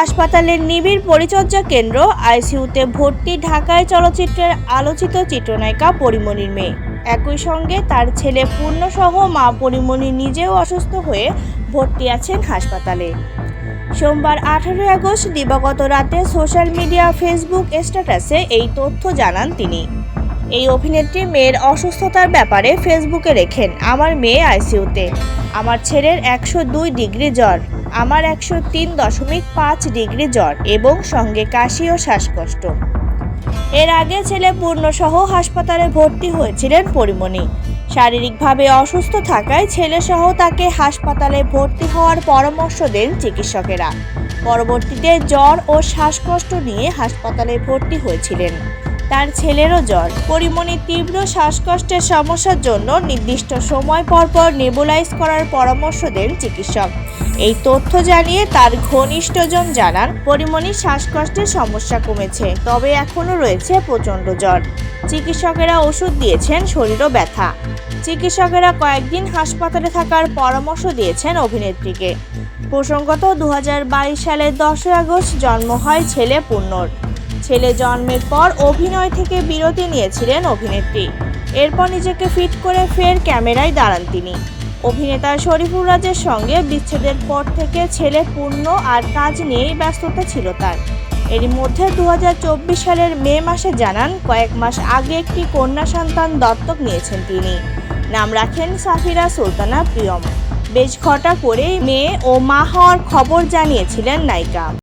হাসপাতালের নিবিড় পরিচর্যা কেন্দ্র, আইসিইউতে ভর্তি ঢাকায় চলচ্চিত্রের আলোচিত চিত্রনায়িকা পরিমণির মেয়ে। একই সঙ্গে তার ছেলে পূর্ণসহ মা পরিমণি নিজেও অসুস্থ হয়ে ভর্তি আছেন হাসপাতালে। সোমবার আঠারোই আগস্ট দিবাগত রাতে সোশ্যাল মিডিয়া, ফেসবুক স্ট্যাটাসে এই তথ্য জানান তিনি। এই অভিনেত্রী মেয়ের অসুস্থতার ব্যাপারে ফেসবুকে রেখেন, আমার মেয়ে আইসিইউতে। আমার ছেলের একশো দুই ডিগ্রি জ্বর, আমার একশো তিন দশমিক পাঁচ ডিগ্রি জ্বর এবং সঙ্গে কাশি ও শ্বাসকষ্ট। এর আগে ছেলে পূর্ণসহ হাসপাতালে ভর্তি হয়েছিলেন পরিমণি। শারীরিকভাবে অসুস্থ থাকায় ছেলেসহ তাকে হাসপাতালে ভর্তি হওয়ার পরামর্শ দেন চিকিৎসকেরা। পরবর্তীতে জ্বর ও শ্বাসকষ্ট নিয়ে হাসপাতালে ভর্তি হয়েছিলেন। তার ছেলেরও জ্বর। পরিমণি তীব্র শ্বাসকষ্টের সমস্যার জন্য নির্দিষ্ট সময় পর পর নেবুলাইজ করার পরামর্শ দেন চিকিৎসক। এই তথ্য জানিয়ে তার ঘনিষ্ঠজন জানান, পরিমণির শ্বাসকষ্টের সমস্যা কমেছে, তবে এখনও রয়েছে প্রচণ্ড জ্বর। চিকিৎসকেরা ওষুধ দিয়েছেন, শরীরও ব্যথা। চিকিৎসকেরা কয়েকদিন হাসপাতালে থাকার পরামর্শ দিয়েছেন অভিনেত্রীকে। প্রসঙ্গত দু হাজার বাইশ সালের দশই আগস্ট জন্ম হয় ছেলে পূর্ণর ছেলে জন্মের পর অভিনয় থেকে বিরতি নিয়েছিলেন অভিনেত্রী। এরপর নিজেকে ফিট করে ফের ক্যামেরায় দাঁড়ান তিনি। অভিনেতা শরীফুর রাজের সঙ্গে বিচ্ছেদের পর থেকে ছেলে পূর্ণ আর কাজ নিয়েই ব্যস্ততা ছিল তার। এরই মধ্যে দু হাজার চব্বিশ সালের মে মাসে জানান, কয়েক মাস আগে একটি কন্যা সন্তান দত্তক নিয়েছেন তিনি। নাম রাখেন সাফিরা সুলতানা প্রিয়ম। বেশ ঘটা করেই মেয়ে ও মা হওয়ার খবর জানিয়েছিলেন নায়িকা।